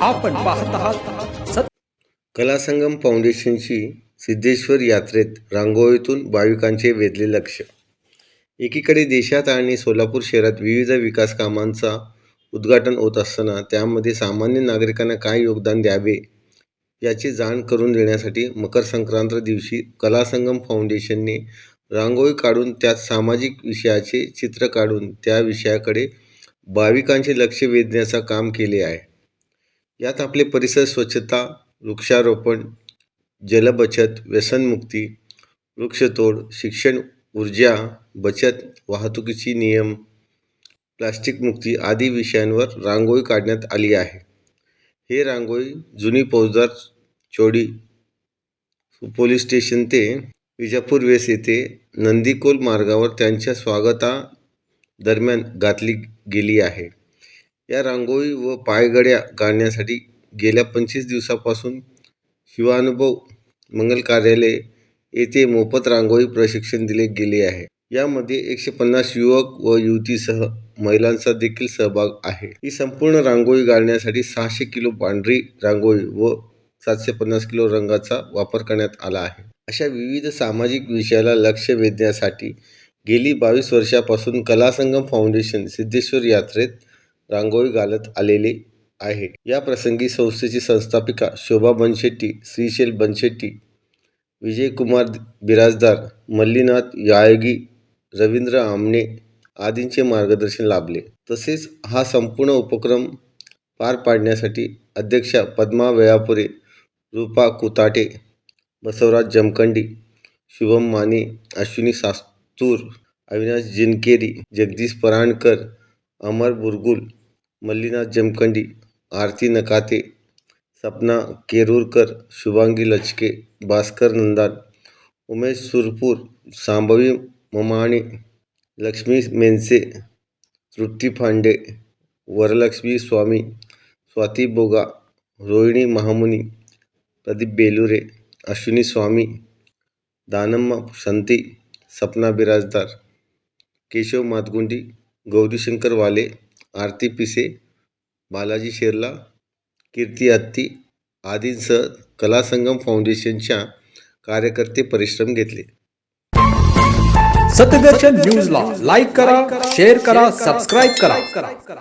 आपण पाहत आहात. कलासंगम फाउंडेशनची सिद्धेश्वर यात्रेत रांगोळीतून भाविकांचे वेधले लक्ष. एकीकडे देशात आणि सोलापूर शहरात विविध विकास कामांचा उद्घाटन होत असताना त्यामध्ये सामान्य नागरिकांना काय योगदान द्यावे याची जाण करून देण्यासाठी मकर संक्रांत दिवशी कलासंगम फाउंडेशनने रांगोळी काढून त्यात सामाजिक विषयाचे चित्र काढून त्या विषयाकडे भाविकांचे लक्ष वेधण्याचं काम केले आहे. यात आपले परिसर स्वच्छता वृक्षारोपण जलबचत व्यसनमुक्ती वृक्षतोड शिक्षण ऊर्जा बचत वाहतुकीची नियम प्लास्टिक मुक्ती आदी विषयांवर रांगोळी काढण्यात आली आहे. हे रांगोळी जुनी फौजदार चोडी पोलीस स्टेशन ते विजापूर वेस येथे नंदीकोल मार्गावर त्यांच्या स्वागता दरम्यान घातली गेली आहे. या रांगोळी व पायघड्या काढण्यासाठी गेल्या पंचवीस दिवसापासून शिवानुभव मंगल कार्यालय येथे मोफत रांगोळी प्रशिक्षण दिले गेले आहे. यामध्ये एकशे पन्नास युवक व युवतीसह महिलांचा देखील सहभाग आहे. ही संपूर्ण रांगोळी काढण्यासाठी सहाशे किलो पांढरी रांगोळी व सातशे पन्नास किलो रंगाचा वापर करण्यात आला आहे. अशा विविध सामाजिक विषयाला लक्ष वेधण्यासाठी गेली बावीस वर्षापासून कलासंगम फाउंडेशन सिद्धेश्वर यात्रेत रांगोळी घालत आलेले आहे. या प्रसंगी संस्थेची संस्थापिका शोभा बनशेट्टी श्रीशैल बनशेट्टी विजयकुमार बिराजदार मल्लीनाथ याळगी रवींद्र आमने आदींचे मार्गदर्शन लाभले. तसेच हा संपूर्ण उपक्रम पार पाडण्यासाठी अध्यक्षा पद्मा वेळापुरे रूपा कुताटे बसवराज जमखंडी शुभम माने अश्विनी सास्तूर अविनाश जिनकेरी जगदीश पराणकर अमर बुरगुल मल्लीनाथ जमखंडी, आरती नकाते, सपना केरूरकर, शुभांगी लचके, भास्कर नंदान उमेश सुरपुर, सांभवी ममाणे, लक्ष्मी मेनसे, तृप्ती फांडे, वरलक्ष्मी स्वामी, स्वाति बोगा, रोहिणी महामुनी, प्रदीप बेलुरे, अश्विनी स्वामी, दानम्मा संती, सपना बिराजदार, केशव मातगुंडी, गौरीशंकर वाले आरती पिसे बालाजी शेरला कीर्ती हत्ती आदींसह कलासंगम फाउंडेशनच्या कार्यकर्ते परिश्रम घेतले. सत्यदर्शन न्यूजला लाईक करा शेअर करा. सबस्क्राईब करा.